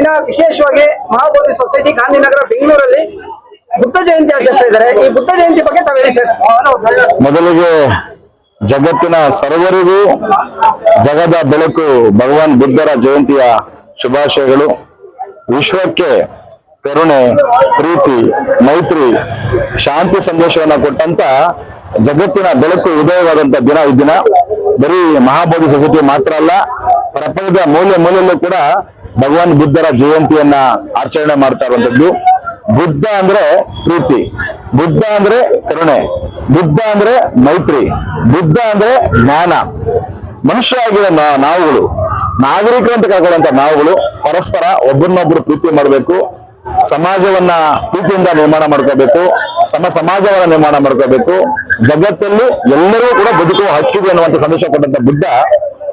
ದಿನ ವಿಶೇಷವಾಗಿ ಮಹಾಬೋಧಿ ಸೊಸೈಟಿ ಗಾಂಧಿನಗರ ಬೆಂಗಳೂರಲ್ಲಿ ಬುದ್ಧ ಜಯಂತಿ ಆಚರಿಸ್ತಾ ಇದ್ದಾರೆ. ಈ ಬುದ್ಧ ಜಯಂತಿ ಬಗ್ಗೆ ತಾವು ಹೇಳಿ ಸರ್ ಮೊದಲಿಗೆ ಜಗತ್ತಿನ ಸರ್ವರಿಗೂ, ಜಗದ ಬೆಳಕು ಭಗವಾನ್ ಬುದ್ಧರ ಜಯಂತಿಯ ಶುಭಾಶಯಗಳು. ವಿಶ್ವಕ್ಕೆ ಕರುಣೆ, ಪ್ರೀತಿ, ಮೈತ್ರಿ, ಶಾಂತಿ ಸಂದೇಶವನ್ನು ಕೊಟ್ಟಂತ ಜಗತ್ತಿನ ಬೆಳಕು ಉದಯವಾದಂತ ದಿನ ಈ ದಿನ. ಬರೀ ಮಹಾಬೋಧಿ ಸೊಸೈಟಿ ಮಾತ್ರ ಅಲ್ಲ, ಪ್ರಪಂಚದ ಮೂಲೆ ಮೂಲೆಯಲ್ಲೂ ಕೂಡ ಭಗವಾನ್ ಬುದ್ಧರ ಜಯಂತಿಯನ್ನ ಆಚರಣೆ ಮಾಡ್ತಾ ಇರುವಂತದ್ದು ಬುದ್ಧ ಅಂದ್ರೆ ಪ್ರೀತಿ. ಬುದ್ಧ ಅಂದ್ರೆ ಕರುಣೆ. ಬುದ್ಧ ಅಂದ್ರೆ ಮೈತ್ರಿ. ಬುದ್ಧ ಅಂದ್ರೆ ಜ್ಞಾನ. ಮನುಷ್ಯ ಆಗಿರೋ ನಾವುಗಳು. ನಾಗರಿಕರು ಅಂತ ಕಳ್ಕೊಳ್ಳುವಂತ ನಾವುಗಳು ಪರಸ್ಪರ ಒಬ್ಬರನ್ನೊಬ್ರು ಪ್ರೀತಿ ಮಾಡಬೇಕು. ಸಮಾಜವನ್ನ ಪ್ರೀತಿಯಿಂದ ನಿರ್ಮಾಣ ಮಾಡ್ಕೋಬೇಕು. ಸಮ ಸಮಾಜವನ್ನ ನಿರ್ಮಾಣ ಮಾಡ್ಕೋಬೇಕು. ಜಗತ್ತಲ್ಲಿ ಎಲ್ಲರೂ ಕೂಡ ಬದುಕುವ ಹಕ್ಕಿದೆ ಅನ್ನುವಂತ ಸಂದೇಶ ಕೊಟ್ಟಂತ ಬುದ್ಧ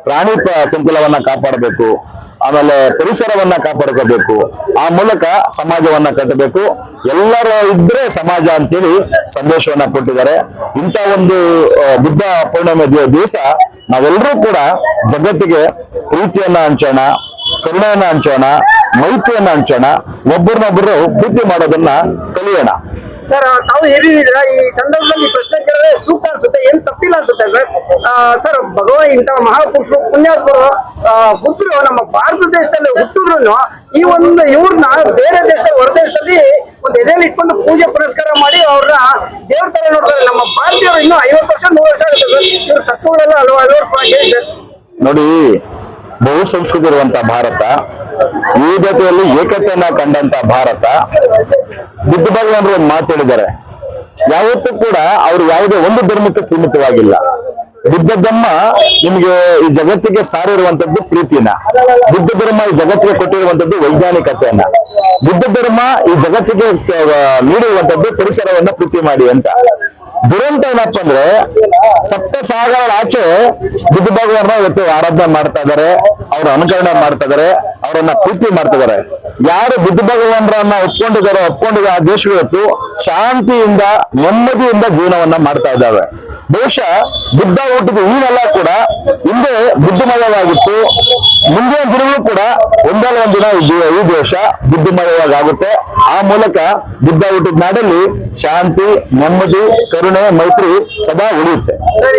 ಪ್ರಾಣಿ ಸಂಕುಲವನ್ನ ಕಾಪಾಡಬೇಕು. ಆಮೇಲೆ ಪರಿಸರವನ್ನ ಕಾಪಾಡ್ಕೋಬೇಕು. ಆ ಮೂಲಕ ಸಮಾಜವನ್ನ ಕಟ್ಟಬೇಕು. ಎಲ್ಲರೂ ಇದ್ರೆ ಸಮಾಜ ಅಂತೇಳಿ ಸಂದೇಶವನ್ನ ಕೊಟ್ಟಿದ್ದಾರೆ. ಇಂಥ ಒಂದು ಬುದ್ಧ ಪೂರ್ಣಿಮೆ ದಿವಸ ನಾವೆಲ್ಲರೂ ಕೂಡ ಜಗತ್ತಿಗೆ ಪ್ರೀತಿಯನ್ನ ಹಂಚೋಣ, ಕರುಣೆಯನ್ನ ಹಂಚೋಣ, ಮೈತ್ರಿಯನ್ನ ಹಂಚೋಣ ಒಬ್ಬರನ್ನೊಬ್ಬರು ಪ್ರೀತಿ ಮಾಡೋದನ್ನ ಕಲಿಯೋಣ. ಸರ್ ತಾವು ಹೇಳಿದ್ರ ಈ ಸಂದರ್ಭದಲ್ಲಿ ಪ್ರಶ್ನೆ ಕೇಳಿದ್ರೆ ಸೂಕ್ತ ಅನ್ಸುತ್ತೆ, ಏನ್ ತಪ್ಪಿಲ್ಲ ಅನ್ಸುತ್ತೆ ಸರ್? ಸರ್ ಭಗವಾನ್ ಇಂಥ ಮಹಾಪುರುಷರು, ಪುಣ್ಯಾತ್ಮರು ಬುದ್ಧರು ನಮ್ಮ ಭಾರತ ದೇಶದಲ್ಲಿ ಹುಟ್ಟಿದ್ರು ಈ ಒಂದು ಇವ್ರನ್ನ ಬೇರೆ ದೇಶದಲ್ಲಿ ಹೊರ ದೇಶದಲ್ಲಿ ಒಂದು ಎದೆಯಲ್ಲಿ ಇಟ್ಕೊಂಡು ಪೂಜೆ ಪುರಸ್ಕಾರ ಮಾಡಿ ಅವ್ರನ್ನ ದೇವ್ರ ತರ ನೋಡ್ತಾರೆ. ನಮ್ಮ ಭಾರತೀಯರು ಇನ್ನೂ ಐವತ್ತು ವರ್ಷ, ನೂರು ವರ್ಷ ಆಗುತ್ತೆ ಸರ್. ಇವ್ರ ತತ್ವಗಳೆಲ್ಲ ಸರ್. ನೋಡಿ, ಬಹು ಸಂಸ್ಕೃತಿ ಇರುವಂತ ಭಾರತ. ವಿವಿಧತೆಯಲ್ಲಿ ಏಕತೆಯನ್ನ ಕಂಡಂತ ಭಾರತ. ಬುದ್ಧ ಭಗವಾನರು ಒಂದು ಮಾತು ಹೇಳಿದ್ದಾರೆ. ಯಾವತ್ತೂ ಕೂಡ ಅವ್ರು ಯಾವುದೇ ಒಂದು ಧರ್ಮಕ್ಕೆ ಸೀಮಿತವಾಗಿಲ್ಲ. ಬುದ್ಧ ಧರ್ಮ ನಿಮ್ಗೆ ಈ ಜಗತ್ತಿಗೆ ಸಾರಿರುವಂತದ್ದು ಪ್ರೀತಿನ ಬುದ್ಧ ಧರ್ಮ ಈ ಜಗತ್ತಿಗೆ ಕೊಟ್ಟಿರುವಂತದ್ದು ವೈಜ್ಞಾನಿಕತೆಯನ್ನ. ಬುದ್ಧ ಧರ್ಮ ಈ ಜಗತ್ತಿಗೆ ನೀಡಿರುವಂತದ್ದು ಪರಿಸರವನ್ನ ಪ್ರೀತಿ ಮಾಡಿ ಅಂತ. ದುರಂತ ಏನಪ್ಪ ಅಂದ್ರೆ ಸಪ್ತ ಸಾಗರ ಆಚೆ ಬುದ್ಧ ಭಗವಾನ ಇವತ್ತು ಆರಾಧನೆ ಮಾಡ್ತಾ ಇದಾರೆ, ಅವ್ರ ಅನುಕರಣೆ ಮಾಡ್ತಾ ಇದಾರೆ, ಅವರನ್ನ ಪ್ರೀತಿ ಮಾಡ್ತಾ ಇದಾರೆ. ಯಾರು ಬುದ್ಧ ಭಗವಾನರನ್ನ ಒಪ್ಕೊಂಡಿದಾರೋ ಒಪ್ಕೊಂಡಿದ ಆ ದೇಶ ಇವತ್ತು ಶಾಂತಿಯಿಂದ, ನೆಮ್ಮದಿಯಿಂದ ಜೀವನವನ್ನ ಮಾಡ್ತಾ ಇದ್ದಾವೆ ಬಹುಶಃ ಬುದ್ಧ ಹುಟ್ಟಿದ ನೆಲ ಕೂಡ ಹಿಂದೆ ಬುದ್ಧಮಯವಾಗಿತ್ತು. ಮುಂದಿನ ದಿನವೂ ಕೂಡ ಒಂದಲ್ಲ ಒಂದಿನ ಈ ದೇಶ ಬುದ್ಧಿಮಯವಾಗುತ್ತೆ. ಆ ಮೂಲಕ ಬುದ್ಧ ಹುಟ್ಟಿದ ನಾಡಲ್ಲಿ ಶಾಂತಿ, ನೆಮ್ಮದಿ, ಕರುಣೆ, ಮೈತ್ರಿ ಸದಾ ಉಳಿಯುತ್ತೆ.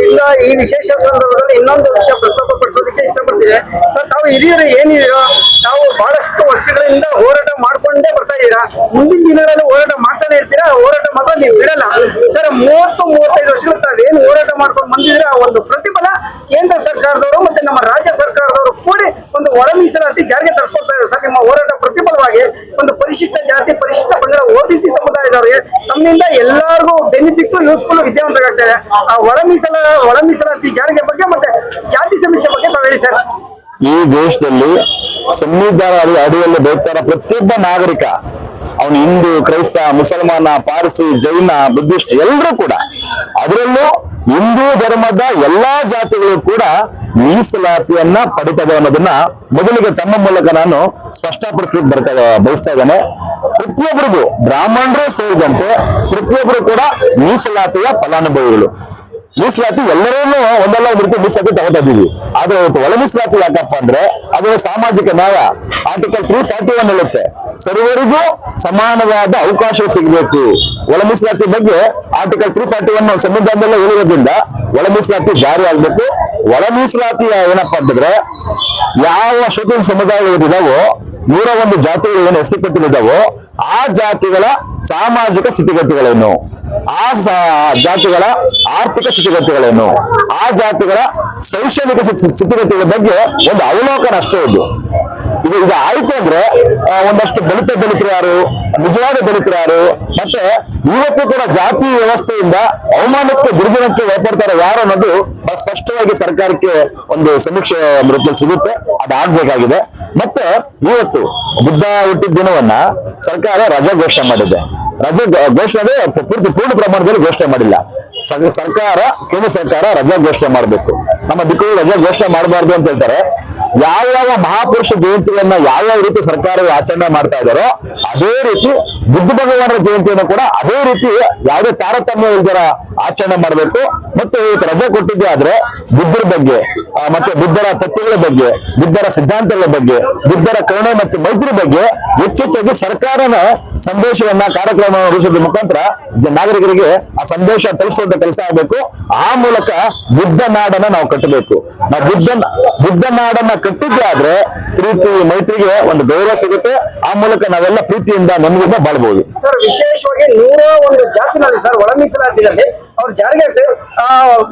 ಇಲ್ಲ ಈ ವಿಶೇಷ ಸಂದರ್ಭದಲ್ಲಿ ಇನ್ನೊಂದು ವಿಷಯ ಪ್ರಸ್ತಾಪಪಡಿಸೋದಕ್ಕೆ ಇಷ್ಟಪಡ್ತೀವಿ ಸರ್, ತಾವು ಹಿರಿಯರು ಏನಿದೆಯೋ, ತಾವು ಬಹಳಷ್ಟು ವರ್ಷಗಳಿಂದ ಹೋರಾಟ ಮಾಡ್ಕೊಂಡೇ ಬರ್ತಾ ಇದ್ದೀರಾ? ಮುಂದಿನ ದಿನಗಳಲ್ಲಿ ಹೋರಾಟ ಮಾಡ್ತಾನೆ ಇರ್ತೀರಾ ಹೋರಾಟ ಮಾತ್ರ ನೀವು ಬಿಡಲ್ಲ. ಸರ್, ಮೂವತ್ತು, ಮೂವತ್ತೈದು ವರ್ಷಗಳ ತಾವೇನು ಹೋರಾಟ ಮಾಡ್ಕೊಂಡು ಬಂದಿದ್ರೆ ಆ ಒಂದು ಪ್ರತಿಫಲ ಕೇಂದ್ರ ಸರ್ಕಾರದವರು ಮತ್ತೆ ನಮ್ಮ ರಾಜ್ಯ ಸರ್ಕಾರದವರು ಕೂಡಿ ಒಂದು ಒಳ ಮೀಸಲಾತಿ ಜಾರಿಗೆ ತರಿಸ್ಕೊಳ್ತಾ ಇದ್ದಾರೆ. ಸರ್, ನಿಮ್ಮ ಹೋರಾಟ ಪ್ರತಿಫಲವಾಗಿ ಒಂದು ಪರಿಶಿಷ್ಟ ಜಾತಿ, ಪರಿಶಿಷ್ಟ ಪಂಗಡ ಓಬಿಸಿ ಸಮುದಾಯದವರಿಗೆ ತಮ್ಮಿಂದ ಎಲ್ಲರಿಗೂ ಬೆನಿಫಿಟ್ಸ್ ಯೂಸ್ಫುಲ್ ವಿದ್ಯಾವಂತರಾಗ್ತಾ ಇದೆ ಆ ಒಳ ಮೀಸಲ, ಒಳ ಮೀಸಲಾತಿ ಜಾರಿಗೆ ಬಗ್ಗೆ ಮತ್ತೆ ಜಾತಿ ಸಮೀಕ್ಷೆ ಬಗ್ಗೆ ತಾವು ಹೇಳಿ, ಸರ್. ಈ ದೇಶದಲ್ಲಿ ಸಂವಿಧಾನ ಅಡಿ- ಅಡಿಯಲ್ಲಿ ಬದುಕ್ತಾರ ಪ್ರತಿಯೊಬ್ಬ ನಾಗರಿಕ ಅವನು ಹಿಂದೂ, ಕ್ರೈಸ್ತ, ಮುಸಲ್ಮಾನ, ಪಾರ್ಸಿ, ಜೈನ, ಬುದ್ಧಿಸ್ಟ್ ಎಲ್ಲರೂ ಕೂಡ ಅದರಲ್ಲೂ ಹಿಂದೂ ಧರ್ಮದ ಎಲ್ಲಾ ಜಾತಿಗಳು ಕೂಡ ಮೀಸಲಾತಿಯನ್ನ ಪಡಿತದೆ ಅನ್ನೋದನ್ನ ಮೊದಲಿಗೆ ತಮ್ಮ ಮೂಲಕ ನಾನು ಸ್ಪಷ್ಟಪಡಿಸ್ಲಿಕ್ಕೆ ಬರ್ತಾ ಬಯಸ್ತಾ ಇದ್ದೇನೆ. ಪ್ರತಿಯೊಬ್ಬರಿಗೂ ಬ್ರಾಹ್ಮಣರೇ ಸೇರಿದಂತೆ ಪ್ರತಿಯೊಬ್ಬರು ಕೂಡ ಮೀಸಲಾತಿಯ ಫಲಾನುಭವಿಗಳು. ಮೀಸಲಾತಿ ಎಲ್ಲರನ್ನೂ ಒಂದಲ್ಲ ಒಂದು ರೀತಿ ಮೀಸಲಾತಿ ತಗೋತಾ ಇದೀವಿ. ಆದ್ರೆ ಒಳ ಮೀಸಲಾತಿ ಯಾಕಪ್ಪ ಅಂದ್ರೆ ಅದು ಸಾಮಾಜಿಕ ನ್ಯಾಯ. ಆರ್ಟಿಕಲ್ ತ್ರೀ ಫಾರ್ಟಿ ಒನ್ ಹೇಳುತ್ತೆ. ಸರ್ವರಿಗೂ ಸಮಾನವಾದ ಅವಕಾಶ ಸಿಗಬೇಕು. ಒಳ ಮೀಸಲಾತಿ ಬಗ್ಗೆ ಆರ್ಟಿಕಲ್ ತ್ರೀ ಫಾರ್ಟಿ ಒನ್ ಸಂವಿಧಾನದಲ್ಲೇ ಹೇಳಿರೋದ್ರಿಂದ ಒಳ ಮೀಸಲಾತಿ ಜಾರಿ ಆಗ್ಬೇಕು. ಒಳ ಮೀಸಲಾತಿ ಏನಪ್ಪ ಅಂತಂದ್ರೆ ಯಾವ ಶೋಷಿತ ಸಮುದಾಯಗಳಿದಾವೋ ನೂರ ಒಂದು ಜಾತಿಗಳು ಏನು ಎಸ್ ಇದಾವೋ ಆ ಜಾತಿಗಳ ಸಾಮಾಜಿಕ ಸ್ಥಿತಿಗತಿಗಳೇನು? ಆ ಜಾತಿಗಳ ಆರ್ಥಿಕ ಸ್ಥಿತಿಗತಿಗಳೇನು ಆ ಜಾತಿಗಳ ಶೈಕ್ಷಣಿಕ ಸ್ಥಿತಿ- ಸ್ಥಿತಿಗತಿಗಳ ಬಗ್ಗೆ ಒಂದು ಅವಲೋಕನ ಅಷ್ಟೇ ಇದು ಇದು ಈಗ ಆಯ್ತು ಅಂದ್ರೆ ಒಂದಷ್ಟು ದಲಿತ ದಲಿತರು ಯಾರು ನಿಜವಾದ ದಲಿತರು ಯಾರು, ಮತ್ತೆ ಇವತ್ತು ಕೂಡ ಜಾತಿ ವ್ಯವಸ್ಥೆಯಿಂದ ಅವಮಾನಕ್ಕೆ, ದುರ್ಗುಣಕ್ಕೆ ಒಳಪಡ್ತಾರೆ ಯಾರು ಅನ್ನೋದು ಸ್ಪಷ್ಟವಾಗಿ ಸರ್ಕಾರಕ್ಕೆ ಒಂದು ಸಮೀಕ್ಷೆ ರೂಪದಲ್ಲಿ ಸಿಗುತ್ತೆ ಅದಾಗಬೇಕಾಗಿದೆ ಮತ್ತೆ ಇವತ್ತು ಬುದ್ಧ ಹುಟ್ಟಿದ ದಿನವನ್ನ ಸರ್ಕಾರ ರಜಾ ಘೋಷಣೆ ಮಾಡಿದೆ. ರಜೆ ಘೋಷಣೆ ಪೂರ್ತಿ ಪೂರ್ಣ ಪ್ರಮಾಣದಲ್ಲಿ ಘೋಷಣೆ ಮಾಡಿಲ್ಲ. ಸರ್- ಸರ್ಕಾರ, ಕೇಂದ್ರ ಸರ್ಕಾರ ರಜೆ ಘೋಷಣೆ ಮಾಡಬೇಕು. ನಮ್ಮ ದಿಕ್ಕು ರಜೆ ಘೋಷಣೆ ಮಾಡಬಾರ್ದು ಅಂತ ಹೇಳ್ತಾರೆ. ಯಾವ್ಯಾವ ಮಹಾಪುರುಷ ಜಯಂತಿಗಳನ್ನ ಯಾವ ರೀತಿ ಸರ್ಕಾರಗಳು ಆಚರಣೆ ಮಾಡ್ತಾ ಇದಾರೋ ಅದೇ ರೀತಿ ಬುದ್ಧ ಭಗವಾನರ ಜಯಂತಿಯನ್ನು ಕೂಡ ಅದೇ ರೀತಿ ಯಾವುದೇ ತಾರತಮ್ಯ ಇಲ್ದರ ಆಚರಣೆ ಮಾಡಬೇಕು. ಮತ್ತು ಇವತ್ತು ರಜೆ ಕೊಟ್ಟಿದ್ದೆ ಆದ್ರೆ ಬುದ್ಧರ ಬಗ್ಗೆ ಮತ್ತೆ ಬುದ್ಧರ ತತ್ವಗಳ ಬಗ್ಗೆ, ಬುದ್ಧರ ಸಿದ್ಧಾಂತಗಳ ಬಗ್ಗೆ, ಬುದ್ಧರ ಕರುಣೆ ಮತ್ತು ಮೈತ್ರಿ ಬಗ್ಗೆ ಹೆಚ್ಚೆಚ್ಚಾಗಿ ಸರ್ಕಾರನ ಸಂದೇಶವನ್ನ ಕಾರ್ಯಕ್ರಮ ರೂಪಿಸೋದ್ರ ಮುಖಾಂತರ ನಾಗರಿಕರಿಗೆ ಆ ಸಂದೇಶ ತಲುಪಿಸುವಂತ ಕೆಲಸ ಆಗಬೇಕು. ಆ ಮೂಲಕ ಬುದ್ಧ ನಾಡನ್ನ ನಾವು ಕಟ್ಟಬೇಕು. ನಾವು ಬುದ್ಧ ಬುದ್ಧ ನಾಡನ್ನ ಕಟ್ಟಿದ್ದೆ ಆದ್ರೆ ಪ್ರೀತಿ ಮೈತ್ರಿಗೆ ಒಂದು ಗೌರವ ಸಿಗುತ್ತೆ. ಆ ಮೂಲಕ ನಾವೆಲ್ಲ ಪ್ರೀತಿಯಿಂದ ನೆಮ್ಮದಿಯಿಂದ ಬಾಳ್ಬಹುದು ಸರ್, ವಿಶೇಷವಾಗಿ ನೂರ ಒಂದು ಜಾತಿನಲ್ಲಿ ಸರ್ ಒಳ ಮೀಸಲಾತಿಯಲ್ಲಿ ಅವ್ರ ಜಾರಿಗೆ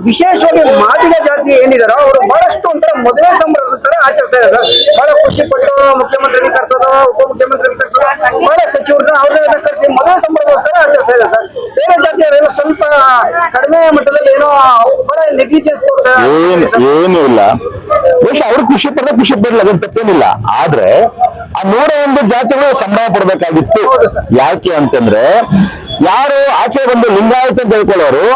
ವಿಶೇಷವಾಗಿ ಮಾದಿಗ ಜಾತಿ ಏನಿದಾರೋ ಅವರು ಬಹಳಷ್ಟು ಒಂಥರ ಮದುವೆ ಸಂಭ್ರಮದ ಆಚರಿಸ್ತಾ ಇದ್ದಾರೆ ಸರ್. ಬಹಳ ಖುಷಿ ಪಟ್ಟು ಮುಖ್ಯಮಂತ್ರಿ ಕರ್ಸೋದು ಉಪಮುಖ್ಯಮಂತ್ರಿ ಕರ್ಸೋದು, ಬಹಳ ಸಚಿವರನ್ನ ಅವ್ರನ್ನ ಕರೆಸಿ ಮದುವೆ ಸಂಭ್ರಮದ ಆಚರಿಸ್ತಾ ಇದ್ದಾರೆ ಸರ್. ಬೇರೆ ಜಾತಿಯವರೆಲ್ಲ ಸ್ವಲ್ಪ ಕಡಿಮೆ ಮಟ್ಟದಲ್ಲಿ ಏನೋ ಬಹಳ ನೆಗ್ಲಿಜೆನ್ಸ್ ಏನು ಏನು ಇಲ್ಲ. ಬಹುಶಃ ಅವ್ರು ಖುಷಿ ಪಡ್ರೆ ಖುಷಿ ಪಡ್ಲಿ ಅದನ್ನ ತಪ್ಪೇನಿಲ್ಲ. ಆದ್ರೆ ಆ ನೂರ ಒಂದು ಜಾತಿಗಳು ಸಂಭ್ರಮ ಪಡ್ಬೇಕಾಗಿತ್ತು ಯಾಕೆ ಅಂತಂದ್ರೆ ಯಾರು ಆಚೆ ಬಂದು ಲಿಂಗಾಯತ ಅಂತ ಹೇಳ್ಕೊಳ್ಳೋರು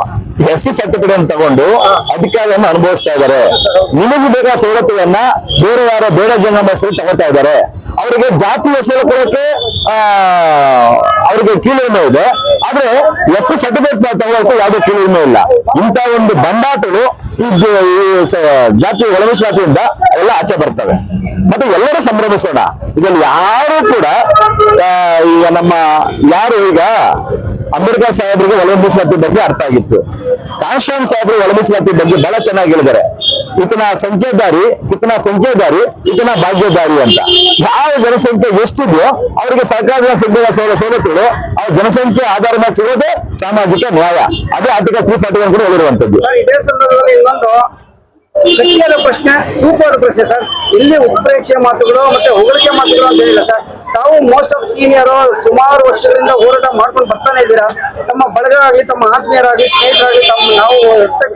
ಎಸ್ ಸಿ ಸರ್ಟಿಫಿಕೇಟ್ ಅನ್ನು ತಗೊಂಡು ಅಧಿಕಾರವನ್ನು ಅನುಭವಿಸ್ತಾ ಇದ್ದಾರೆ ನಿಮಗೆ ಬೇಕಾದ ಸವಲತ್ತುಗಳನ್ನ ಬೇರೆ ಯಾರೋ ಬೇರೆ ಜನ ಹೆಸರು ತಗೋತಾ ಇದ್ದಾರೆ. ಅವರಿಗೆ ಜಾತಿ ಹೆಸರು ಕೊಡಕ್ಕೆ ಅವರಿಗೆ ಕೀಳಿಮೆ ಇದೆ ಆದ್ರೆ ಎಸ್ ಸರ್ಟಿಫಿಕೇಟ್ ತಗೊಳಕ್ಕೆ ಯಾವುದೇ ಕೀಳಿಮೆ ಇಲ್ಲ. ಇಂತ ಒಂದು ಬಂಡಾಟಗಳು ಜಾತಿ ಒಳಮಿಸಲಾತಿಯಿಂದ ಎಲ್ಲ ಆಚೆ ಬರ್ತವೆ. ಮತ್ತೆ ಎಲ್ಲರೂ ಸಂಭ್ರಮಿಸೋಣ. ಇದನ್ನು ಯಾರು ಕೂಡ ಈಗ ನಮ್ಮ ಯಾರು ಈಗ ಅಂಬೇಡ್ಕರ್ ಸಾಹೇಬರಿಗೆ ಒಳ ಬಗ್ಗೆ ಅರ್ಥ ಆಗಿತ್ತು. ಕಾಶ್ಯಾಮ್ ಸಾಹೇಬರು ಒಳ ಬಗ್ಗೆ ಬಹಳ ಚೆನ್ನಾಗಿ ಹೇಳಿದ್ದಾರೆ. ಇತನ ಸಂಖ್ಯೆದಾರಿ ಇತನ ಸಂಖ್ಯೆದಾರಿ ಇತನ ಭಾಗ್ಯದಾರಿ ಅಂತ. ಯಾವ ಜನಸಂಖ್ಯೆ ಎಷ್ಟಿದೆಯೋ ಅವರಿಗೆ ಸರ್ಕಾರದ ಸಿಗುವ ಸವಲತ್ತುಗಳು ಆ ಜನಸಂಖ್ಯೆ ಆಧಾರ ಮೇಲೆ ಸಿಗೋದೇ ಸಾಮಾಜಿಕ ನ್ಯಾಯ. ಅದೇ ಆರ್ಟಿಕಲ್ ತ್ರೀ ಫಾರ್ಟಿ ಒನ್ ಕೂಡ ಹೇಳಿರುವಂತದ್ದು ಇದೇ ಸಂದರ್ಭದಲ್ಲಿ ಇನ್ನೊಂದು ಪ್ರಶ್ನೆ ಸೂಪರ್ ಪ್ರಶ್ನೆ ಸರ್. ಇಲ್ಲಿ ಉತ್ಪ್ರೇಕ್ಷೆ ಮಾತುಗಳು ಮತ್ತೆ ಹೊಗಳಿಕೆ ಮಾತುಗಳು ಅಂತ ಹೇಳಿಲ್ಲ ಸರ್. ತಾವು ಮೋಸ್ಟ್ ಆಫ್ ಸೀನಿಯರ್ ಸುಮಾರು ವರ್ಷಗಳಿಂದ ಹೋರಾಟ ಮಾಡ್ಕೊಂಡು ಬರ್ತಾನೆ ಇದ್ದೀರಾ? ತಮ್ಮ ಬಳಗ ಆಗಲಿ ತಮ್ಮ ಆತ್ಮೀಯರಾಗಲಿ ಸ್ನೇಹಿತರಾಗಲಿ ತಮ್ಮ ನಾವು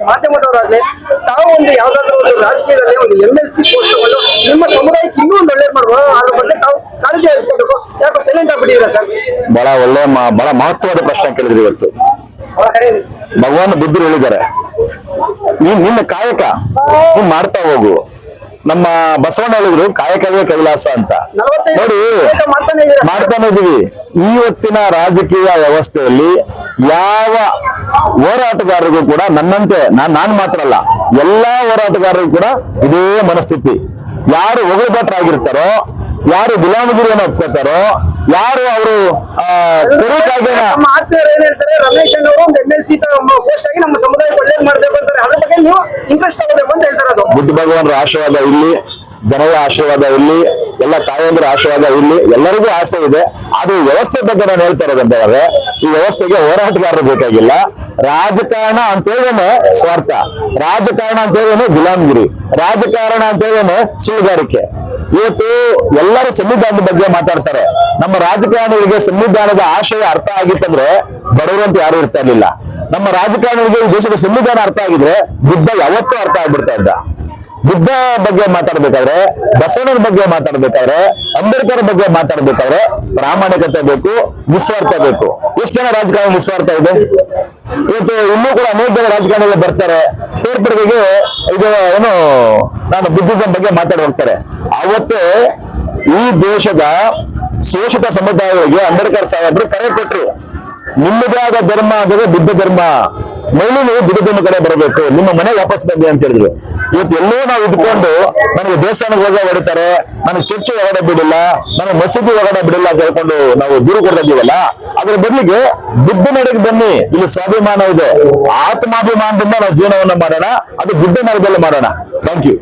ಮಾಧ್ಯಮದವರಾಗಲಿ ತಾವು ಒಂದು ಯಾವ್ದಾದ್ರು ಒಂದು ರಾಜಕೀಯದಲ್ಲಿ ಒಂದು ಎಂ ಎಲ್ ಸಿ ಪೋಸ್ಟ್ ತಗೊಂಡು ನಿಮ್ಮ ಸಮುದಾಯಕ್ಕೆ ಇನ್ನೂ ಒಂದು ಒಳ್ಳೇದು ಮಾಡ್ಬೋದು ಅದ್ರ ಬಗ್ಗೆ ತಾವು ಕಾಳಜಿ ವಹಿಸ್ಕೊಬೇಕು ಯಾಕೋ ಸೈಲೆಂಟ್ ಆಗ್ಬಿಟ್ಟಿದ್ದೀರಾ ಸರ್? ಬಹಳ ಒಳ್ಳೆ ಬಹಳ ಮಹತ್ವದ ಪ್ರಶ್ನೆ ಕೇಳಿದ್ರಿ ಇವತ್ತು. ಭಗವಾನ್ ಬುದ್ಧರು ಹೇಳಿದ್ದಾರೆ. ನೀನ್ ನಿನ್ನ ಕಾಯಕ ನೀನ್ ಮಾಡ್ತಾ ಹೋಗು. ನಮ್ಮ ಬಸವಣ್ಣ ಹೇಳಿದ್ರು ಕಾಯಕವೇ ಕೈಲಾಸ ಅಂತ. ನೋಡಿ ಮಾಡ್ತಾನೆ ಇದೀವಿ ಇವತ್ತಿನ ರಾಜಕೀಯ ವ್ಯವಸ್ಥೆಯಲ್ಲಿ ಯಾವ ಹೋರಾಟಗಾರರಿಗೂ ಕೂಡ ನನ್ನಂತೆ ನಾನ್ ನಾನ್ ಮಾತ್ರ ಅಲ್ಲ ಎಲ್ಲಾ ಹೋರಾಟಗಾರರಿಗೂ ಕೂಡ ಇದೇ ಮನಸ್ಥಿತಿ. ಯಾರು ಒಗಳ್ಭಟ್ರಾಗಿರ್ತಾರೋ ಯಾರು ಗುಲಾಮಗಿರಿಯನ್ನು ಒಪ್ಕೋತಾರೋ ಯಾರು ಅವರು ಕಾಯ್ದೆನ? ನಮ್ಮ ಆತ್ಮೀಯರು ಏನ್ ಹೇಳ್ತಾರೆ ರಮೇಶ್ ಅವರು ಒಂದು ಎಂ ಎಲ್ ಸಿ ಪೋಸ್ಟ್ ಆಗಿ ನಮ್ಮ ಸಮುದಾಯಕ್ಕೆ ಒಳ್ಳೇದು ಮಾಡಬೇಕು ಅಂತಾರೆ. ಅದ್ರ ಬಗ್ಗೆ ನೀವು ಇಂಟ್ರೆಸ್ಟ್ ತಗೋಬೇಕು ಅಂತ ಹೇಳ್ತಾರೆ ಅದು. ಬುದ್ಧ ಭಗವಾನರ ಆಶೀರ್ವಾದ ಇಲ್ಲಿ ಜನರ ಆಶೀರ್ವಾದ ಇಲ್ಲಿ ಎಲ್ಲ ತಾಯಂದ್ರ ಆಶೀರ್ವಾದ ಇಲ್ಲಿ ಎಲ್ಲರಿಗೂ ಆಸೆ ಇದೆ. ಅದು ವ್ಯವಸ್ಥೆ ಬಗ್ಗೆ ನಾನು ಹೇಳ್ತಾ ಇರೋದಂತಂದ್ರೆ ಈ ವ್ಯವಸ್ಥೆಗೆ ಹೋರಾಟಗಾರರು ಬೇಕಾಗಿಲ್ಲ. ರಾಜಕಾರಣ ಅಂತ ಹೇಳಿದ್ರೆ ಸ್ವಾರ್ಥ. ರಾಜಕಾರಣ ಅಂತ ಹೇಳೇನೆ ಗುಲಾಮಗಿರಿ ರಾಜಕಾರಣ ಅಂತ ಹೇಳೇನೆ ಸುಳ್ಳುಗಾರಿಕೆ ಇವತ್ತು ಎಲ್ಲರೂ ಸಂವಿಧಾನದ ಬಗ್ಗೆ ಮಾತಾಡ್ತಾರೆ. ನಮ್ಮ ರಾಜಕಾರಣಿಗಳಿಗೆ ಸಂವಿಧಾನದ ಆಶಯ ಅರ್ಥ ಆಗಿತ್ತಂದ್ರೆ ಬಡವರಂತ ಯಾರು ಇರ್ತಾ ಇರ್ಲಿಲ್ಲ. ನಮ್ಮ ರಾಜಕಾರಣಿಗಳಿಗೆ ದೇಶದ ಸಂವಿಧಾನ ಅರ್ಥ ಆಗಿದ್ರೆ ಬುದ್ಧ ಯಾವತ್ತೂ ಅರ್ಥ ಆಗ್ಬಿಡ್ತಾ ಇದ್ದ ಬುದ್ಧ ಬಗ್ಗೆ ಮಾತಾಡ್ಬೇಕಾದ್ರೆ, ಬಸವಣ್ಣನ ಬಗ್ಗೆ ಮಾತಾಡ್ಬೇಕಾದ್ರೆ, ಅಂಬೇಡ್ಕರ್ ಬಗ್ಗೆ ಮಾತಾಡ್ಬೇಕಾದ್ರೆ ಪ್ರಾಮಾಣಿಕತೆ ಬೇಕು, ನಿಸ್ವಾರ್ಥ ಬೇಕು. ಎಷ್ಟು ಜನ ರಾಜಕಾರಣ ನಿಸ್ವಾರ್ಥ ಇದೆ? ಇವತ್ತು ಇನ್ನೂ ಕೂಡ ಅನೇಕ ಜನ ರಾಜಕಾರಣಿಗಳು ಬರ್ತಾರೆ. ತೋರ್ಪಡಿಗೆ ಇದು ಏನು ನಾನು ಬುದ್ಧಿಸಂ ಬಗ್ಗೆ ಮಾತಾಡಿ ಹೋಗ್ತಾರೆ ಅವತ್ತೇ ಈ ದೇಶದ ಶೋಷಿತ ಸಮುದಾಯಗಳಿಗೆ ಅಂಬೇಡ್ಕರ್ ಸಾಹೇಬರು ಕರೆ ಕೊಟ್ರು. ನಿಮ್ಮದಾದ ಧರ್ಮ ಆದರೆ ಬುದ್ಧ ಧರ್ಮ. ಮೇಲೆ ನೀವು ಕಡೆ ಬರಬೇಕು. ನಿಮ್ಮ ಮನೆ ವಾಪಸ್ ಬಂದಿ ಅಂತ ಹೇಳಿದ್ರು. ಇವತ್ತು ಎಲ್ಲೋ ನಾವು ಇದ್ಕೊಂಡು ನನಗೆ ದೇವಸ್ಥಾನಕ್ಕೆ ಹೋಗ ಹೊಡಿತಾರೆ, ನನಗೆ ಚರ್ಚೆ ಹೊರಗಡೆ ಬಿಡಿಲ್ಲ, ನನಗೆ ಮಸೀದಿ ಹೊರಗಡೆ ಬಿಡಿಲ್ಲ ಅಂತ ಹೇಳ್ಕೊಂಡು ನಾವು ದೂರು ಕೊಡ್ತಾ ಅದ್ರ ಬದಲಿಗೆ ಬುದ್ಧ ನಡೆಗೆ ಬನ್ನಿ. ಇಲ್ಲಿ ಸ್ವಾಭಿಮಾನ ಇದೆ. ಆತ್ಮಾಭಿಮಾನದಿಂದ ನಾವು ಜೀವನವನ್ನು ಮಾಡೋಣ. ಅದು ಬುದ್ಧ ಮಾರ್ಗದಲ್ಲಿ ಮಾಡೋಣ. Thank you